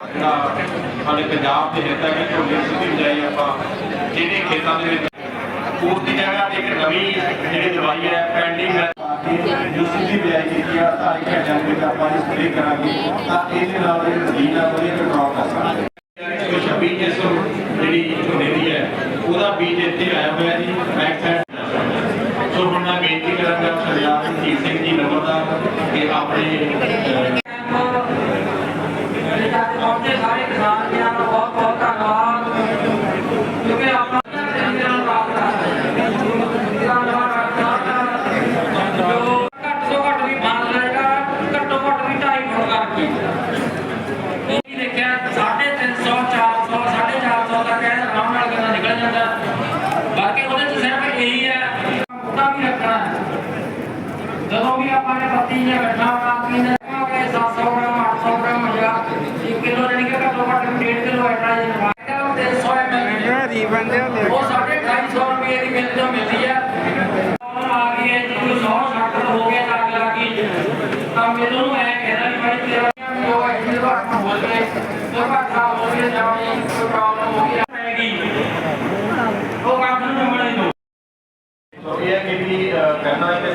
ਜਿਹੜਾ ਸਾਡੇ ਪੰਜਾਬ ਦੇ ਹਿੱਤ ਕਿ ਝੋਨੇ ਦੀ ਬਿਜਾਈ ਆਪਾਂ ਜਿਹੜੇ ਖੇਤਾਂ ਦੇ ਵਿੱਚ ਉਸ ਦੀ ਜਗ੍ਹਾ ਇੱਕ ਨਵੀਂ ਜਿਹੜੀ ਦਵਾਈ ਹੈ ਪੈਂਡਿੰਗ ਹੈ। ਜੋ ਸਿੱਧੀ ਬਿਜਾਈ ਕੀਤੀ ਆ ਤਾਂ ਇੱਕ ਘੰਟੇ ਦੇ ਵਿੱਚ ਆਪਾਂ ਇਸ ਸਪਰੇ ਕਰਾਂਗੇ। ਤਾਂ ਇਹਦੇ ਨਾਲ ਜਿਹੜੀ ਜ਼ਮੀਨ ਆ ਉਹਦੀ ਕੰਟਰੋਲ ਕਰ ਸਕਦੇ ਜੋ 26 ਜਿਸੋ ਜਿਹੜੀ ਝੋਨੇ ਦੀ ਹੈ ਉਹਦਾ ਬੀਜ ਇੱਥੇ ਆਇਆ ਹੋਇਆ ਜੀ ਬੈਕ ਸਾਈਡ ਸੋ ਹੁਣ ਮੈਂ ਬੇਨਤੀ ਕਰਾਂਗਾ ਸਰਦਾਰ ਰਣਜੀਤ ਸਿੰਘ ਜੀ ਨੰਬਰਦਾਰ ਕਿ ਆਪਣੇ ਆਰਾਮ ਨਾਲ ਕਿੰਨਾ ਨਿਕਲ ਜਾਂਦਾ। ਬਾਕੀ ਉਹਦੇ ਚ ਸਿਰਫ ਇਹੀ ਹੈ ਬੂਟਾ ਵੀ ਰੱਖਣਾ ਹੈ। ਜਦੋਂ ਵੀ ਆਪਾਂ ਨੇ ਪੱਤੀ ਜਾਂ ਗੱਠਾ ਕਾਪੀ ਨੇ ਕਿ 700 ਗ੍ਰਾਮ 800 ਗ੍ਰਾਮ ਜਾਂ 1 ਕਿਲੋ ਜਾਨੀ ਕਿ ਘੱਟੋ ਘੱਟ 1.5 ਕਿਲੋ ਨਾਈਟ੍ਰੋਜਨ ਪਾਏਗਾ ਤੇ 100 ml ਉਹ ਸਾਢੇ 250 ਰੁਪਏ ਦੀ ਮਿਲ ਤੋਂ ਮਿਲਦੀ ਹੈ। ਔਰ ਆ ਗਈ ਹੈ ਜੀ 100 ਸ਼ਟਰ ਹੋ ਗਿਆ, ਲੱਗ ਲੱਗੀ ਤਾਂ ਮੈਨੂੰ ਐ ਕਹਿਣਾ ਵੀ ਭਾਈ, ਤੇਰਾ ਜੋ ਹੈ ਜੀ ਤੁਹਾਡਾ ਬੋਲ ਕੇ ਜੋ ਘਾਟਾ ਹੋ ਗਿਆ ਜਾਂ ਕੋਈ ਪ੍ਰੋਬਲਮ ਹੋ ਗਈ ਪੈਗੀ ਉਹ ਕੰਮ ਨੂੰ ਜੰਮਣੇ ਦਿਓ ਸੋ ਇਹ ਹੈ ਕਿ ਵੀ ਅਹ, ਕਰਨਾ ਹੈ ਕਿ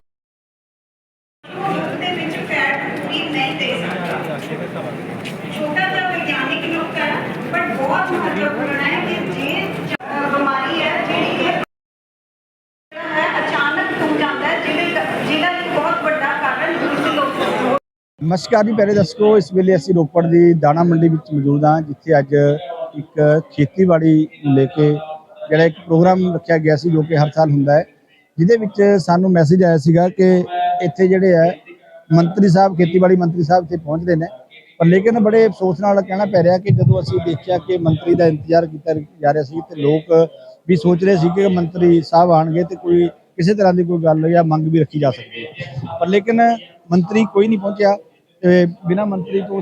ਨਮਸਕਾਰ ਜੀ ਪਿਆਰੇ ਦਰਸ਼ਕੋ ਇਸ ਵੇਲੇ ਅਸੀਂ ਰੋਪੜ ਦੀ ਦਾਣਾ ਮੰਡੀ ਵਿੱਚ ਮੌਜੂਦ ਹਾਂ ਜਿੱਥੇ ਅੱਜ ਇੱਕ ਖੇਤੀਬਾੜੀ ਨੂੰ ਲੈ ਕੇ ਜਿਹੜਾ ਇੱਕ ਪ੍ਰੋਗਰਾਮ ਰੱਖਿਆ ਗਿਆ ਸੀ ਜੋ ਕਿ ਹਰ ਸਾਲ ਹੁੰਦਾ ਹੈ। ਜਿਹਦੇ ਵਿੱਚ ਸਾਨੂੰ ਮੈਸੇਜ ਆਇਆ ਸੀਗਾ ਕਿ ਇੱਥੇ ਜਿਹੜੇ ਹੈ ਮੰਤਰੀ ਸਾਹਿਬ ਖੇਤੀਬਾੜੀ ਮੰਤਰੀ ਸਾਹਿਬ ਇੱਥੇ ਪਹੁੰਚ ਰਹੇ ਨੇ। ਪਰ ਲੇਕਿਨ ਬੜੇ ਅਫਸੋਸ ਨਾਲ ਕਹਿਣਾ ਪੈ ਰਿਹਾ ਕਿ ਜਦੋਂ ਅਸੀਂ ਦੇਖਿਆ ਕਿ ਮੰਤਰੀ ਦਾ ਇੰਤਜ਼ਾਰ ਕੀਤਾ ਜਾ ਰਿਹਾ ਸੀ ਤੇ ਲੋਕ ਵੀ ਸੋਚ ਰਹੇ ਸੀ ਕਿ ਮੰਤਰੀ ਸਾਹਿਬ ਆਣਗੇ ਤੇ ਕੋਈ ਕਿਸੇ ਤਰ੍ਹਾਂ ਦੀ ਕੋਈ ਗੱਲ ਜਾਂ ਮੰਗ ਵੀ ਰੱਖੀ ਜਾ ਸਕਦੀ ਹੈ। ਪਰ ਲੇਕਿਨ ਮੰਤਰੀ ਕੋਈ ਨਹੀਂ ਪਹੁੰਚਿਆ ਤੇ ਬਿਨਾ ਮੰਤਰੀ ਤੋਂ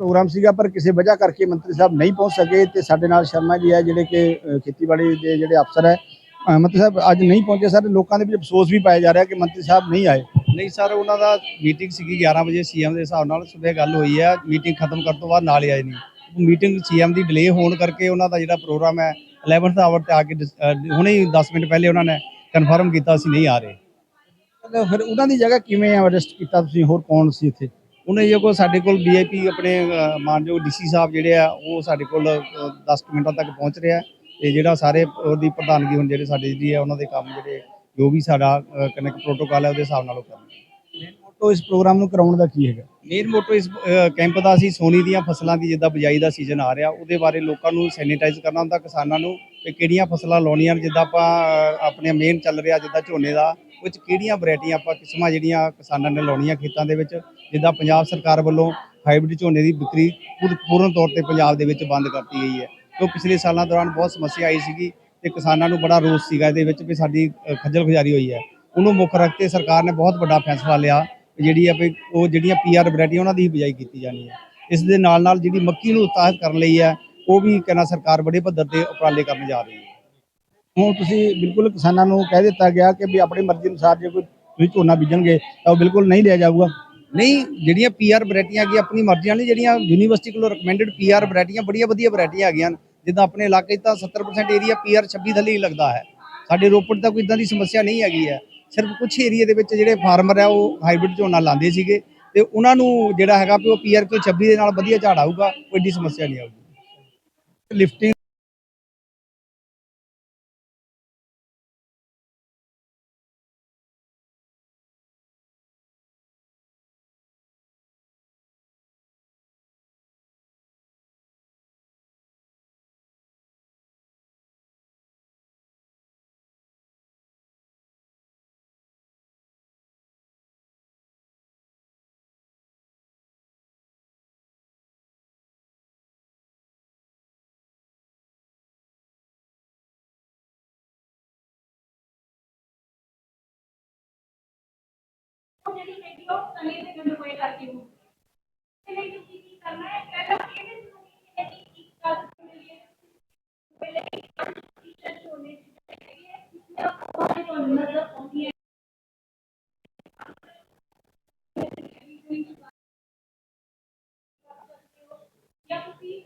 ਪ੍ਰੋਗਰਾਮ ਸੀਗਾ ਪਰ ਕਿਸੇ ਵਜ੍ਹਾ ਕਰਕੇ ਮੰਤਰੀ ਸਾਹਿਬ ਨਹੀਂ ਪਹੁੰਚ ਸਕੇ ਤੇ ਸਾਡੇ ਨਾਲ ਸ਼ਰਮਾ ਜੀ ਹੈ ਜਿਹੜੇ ਕਿ ਖੇਤੀਬਾੜੀ ਦੇ ਜਿਹੜੇ ਅਫਸਰ ਹੈ ਮੰਤਰੀ ਸਾਹਿਬ ਅੱਜ ਨਹੀਂ ਪਹੁੰਚੇ। ਸਰ ਲੋਕਾਂ ਦੇ ਵਿੱਚ ਅਫਸੋਸ ਵੀ ਪਾਇਆ ਜਾ ਰਿਹਾ ਕਿ ਮੰਤਰੀ ਸਾਹਿਬ ਨਹੀਂ ਆਏ। ਨਹੀਂ ਸਰ ਉਹਨਾਂ ਦਾ ਮੀਟਿੰਗ ਸੀਗੀ 11 ਵਜੇ ਸੀਐਮ ਦੇ ਹਿਸਾਬ ਨਾਲ। ਸਵੇਰੇ ਗੱਲ ਹੋਈ ਹੈ ਮੀਟਿੰਗ ਖਤਮ ਕਰਨ ਤੋਂ ਬਾਅਦ ਨਾਲ ਹੀ ਆਏ ਨਹੀਂ ਮੀਟਿੰਗ ਸੀਐਮ ਦੀ ਡਿਲੇ ਹੋਣ ਕਰਕੇ ਉਹਨਾਂ ਦਾ ਜਿਹੜਾ ਪ੍ਰੋਗਰਾਮ ਹੈ 11th ਆਵਰ ਤੇ ਆ ਕੇ ਹੁਣੇ ਹੀ 10 ਮਿੰਟ ਪਹਿਲੇ ਉਹਨਾਂ ਨੇ ਕਨਫਰਮ ਕੀਤਾ ਅਸੀਂ ਨਹੀਂ ਆ ਰਹੇ। ਫਿਰ ਉਹਨਾਂ ਦੀ ਜਗ੍ਹਾ ਕਿਵੇਂ ਅਰੈਸਟ ਕੀਤਾ ਤੁਸੀਂ? ਹੋਰ ਕੌਣ ਸੀ ਇੱਥੇ? ਉਹਨੇ ਇਹ ਕੋਈ ਸਾਡੇ ਕੋਲ ਵੀਆਈਪੀ ਆਪਣੇ ਅਹ, ਮਾਨਯੋਗ ਡੀਸੀ ਸਾਹਿਬ ਜਿਹੜੇ ਆ ਉਹ ਸਾਡੇ ਕੋਲ 10 ਮਿੰਟਾਂ ਤੱਕ ਪਹੁੰਚ ਰਿਹਾ ਤੇ ਜਿਹੜਾ ਸਾਰੇ ਉਹਦੀ ਪ੍ਰਧਾਨਗੀ ਹੁਣ ਜਿਹੜੇ ਸਾਡੇ ਜੀ ਆ ਉਹਨਾਂ ਦੇ ਕੰਮ ਜਿਹੜੇ ਜੋ ਵੀ ਸਾਡਾ ਕਨੈਕਟ ਪ੍ਰੋਟੋਕਾਲ ਹੈ ਉਹਦੇ ਹਿਸਾਬ ਨਾਲ ਉਹ ਕਰਨਗੇ ਮੋਟੋ ਇਸ ਪ੍ਰੋਗਰਾਮ ਨੂੰ ਕਰਾਉਣ ਦਾ ਕੀ ਹੈਗਾ? ਮੇਨ ਮੋਟੋ ਇਸ ਕੈਂਪ ਦਾ ਅਸੀਂ ਸੋਨੀ ਦੀਆਂ ਫਸਲਾਂ ਦੀ ਜਿੱਦਾਂ ਬਿਜਾਈ ਦਾ ਸੀਜ਼ਨ ਆ ਰਿਹਾ ਉਹਦੇ ਬਾਰੇ ਲੋਕਾਂ ਨੂੰ ਸੈਨੀਟਾਈਜ਼ ਕਰਨਾ ਹੁੰਦਾ ਕਿਸਾਨਾਂ ਨੂੰ ਕਿ ਕਿਹੜੀਆਂ ਫਸਲਾਂ ਲਾਉਣੀਆਂ ਜਿੱਦਾਂ ਆਪਾਂ ਆਪਣੇ ਮੇਨ ਚੱਲ ਰਿਹਾ ਜਿੱਦਾਂ ਝੋਨੇ ਦਾ ਉਹ 'ਚ ਕਿਹੜੀਆਂ ਵੈਰਾਈਟੀਆਂ ਆਪਾਂ ਕਿਸਮਾਂ ਜਿਹੜੀਆਂ ਕਿਸਾਨਾਂ ਨੇ ਲਾਉਣੀਆਂ ਖੇਤਾਂ ਦੇ ਵਿੱਚ, ਜਿੱਦਾਂ ਪੰਜਾਬ ਸਰਕਾਰ ਵੱਲੋਂ ਹਾਈਬ੍ਰਿਡ ਝੋਨੇ ਦੀ ਵਿਕਰੀ ਪੂਰ- ਪੂਰਨ ਤੌਰ ਤੇ ਪੰਜਾਬ ਦੇ ਵਿੱਚ ਬੰਦ ਕਰਤੀ ਗਈ ਹੈ। ਕਿਉਂ ਪਿਛਲੇ ਸਾਲਾਂ ਦੌਰਾਨ ਬਹੁਤ ਸਮੱਸਿਆ ਆਈ ਸੀਗੀ ਤੇ ਕਿਸਾਨਾਂ ਨੂੰ ਬੜਾ ਰੋਸ ਸੀਗਾ ਇਹਦੇ ਵਿੱਚ ਵੀ ਸਾਡੀ ਖੱਜਲ ਖੁਜਾਰੀ ਹੋਈ ਹੈ। ਉਹਨੂੰ ਮੁੱਖ ਰੱਖ ਕੇ ਸਰਕਾਰ ਨੇ ਬਹੁਤ ਵੱਡਾ ਫੈਸਲਾ ਲਿਆ ਜਿਹੜੀ ਆ ਵੀ ਉਹ ਜਿਹੜੀਆਂ ਪੀਆਰ ਵੈਰਾਈਟੀ ਉਹਨਾਂ ਦੀ ਹੀ ਬਿਜਾਈ ਕੀਤੀ ਜਾਣੀ ਹੈ। ਇਸ ਦੇ ਨਾਲ ਨਾਲ ਜਿਹੜੀ ਮੱਕੀ ਨੂੰ ਉਤਸ਼ਾਹਿਤ ਕਰਨ ਲਈ ਹੈ, ਉਹ ਵੀ ਕਹਿੰਦਾ ਸਰਕਾਰ ਬੜੇ ਪੱਧਰ ਤੇ ਉਪਰਾਲੇ ਕਰਨ ਜਾ ਰਹੀ ਹੈ। ਹੁਣ ਤੁਸੀਂ ਬਿਲਕੁਲ ਕਿਸਾਨਾਂ ਨੂੰ ਕਹਿ ਦਿੱਤਾ ਗਿਆ ਕਿ ਵੀ ਆਪਣੀ ਮਰਜ਼ੀ ਅਨੁਸਾਰ ਜੇ ਕੋਈ ਤੁਸੀਂ ਝੋਨਾ ਬੀਜਣਗੇ ਤਾਂ ਉਹ ਬਿਲਕੁਲ ਨਹੀਂ ਲਿਆ ਜਾਊਗਾ। ਨਹੀਂ ਜਿਹੜੀਆਂ ਪੀਆਰ ਵੈਰਾਈਟੀਆਂ ਹੈਗੀਆਂ ਆਪਣੀ ਮਰਜ਼ੀ ਨਾਲ ਨਹੀਂ ਜਿਹੜੀਆਂ ਯੂਨੀਵਰਸਿਟੀ ਕੋਲੋਂ ਰეკਮੈਂਡਡ ਪੀਆਰ ਵੈਰਾਈਟੀਆਂ ਬੜੀਆਂ ਵਧੀਆ ਵੈਰਾਈਟੀਆਂ ਹੈਗੀਆਂ। ਜਿੱਦਾਂ ਆਪਣੇ ਇਲਾਕੇ 'ਚ ਤਾਂ 70% ਏਰੀਆ ਪੀਆਰ 26 ਥੱਲੇ ਹੀ ਲੱਗਦਾ ਹੈ। ਸਾਡੇ ਰੋਪੜ ਤਾਂ ਕੋਈ ਇਦਾਂ ਦੀ ਸਮੱਸਿਆ ਨਹੀਂ ਹੈਗੀ ਹੈ। ਸਿਰਫ ਕੁਝ ਏਰੀਆ ਦੇ ਵਿੱਚ ਜਿਹੜੇ ਫਾਰਮਰ ਆ ਉਹ ਹਾਈਬ੍ਰਿਡ ਝੋਨਾ ਲਾਉਂਦੇ ਸੀਗੇ ਤੇ ਉਹਨਾਂ ਨੂੰ ਜਿਹੜਾ ਹੈਗਾ ਵੀ ਉਹ ਪੀਆਰ ਕਿਉਂ 26 ਦੇ ਨਾਲ ਵਧੀਆ ਝਾੜ ਆਊਗਾ ਕੋਈ ਏਡੀ ਸਮੱਸਿਆ ਨਹੀਂ ਆਊਗੀ। ਲਿਫਟਿੰਗ ਜਿਹੜੀ ਹੈਗੀ ਉਹ ਸਮੇਂ ਦੇ ਗੰਢ ਹੋਏ ਕਰਕੇ ਹੋ ਤੇ ਲਈ ਤੁਸੀਂ ਕੀ ਕਰਨਾ ਹੈ? ਪਹਿਲਾਂ ਇਹਦੇ ਜ਼ਰੂਰੀ ਹੈ ਕਿ ਇੱਕ ਗੱਲ ਸੁਣ ਲਈਏ ਪਹਿਲੇ ਇੱਕ ਟੀਚਰ ਚੋਣੇ ਹੈਗੀ ਹੈ। ਜਿਸਨੇ ਆਪਾਂ ਤੋਂ ਮਤਲਬ ਹੁੰਦੀ ਹੈ। ਜਾਂ ਤੁਸੀਂ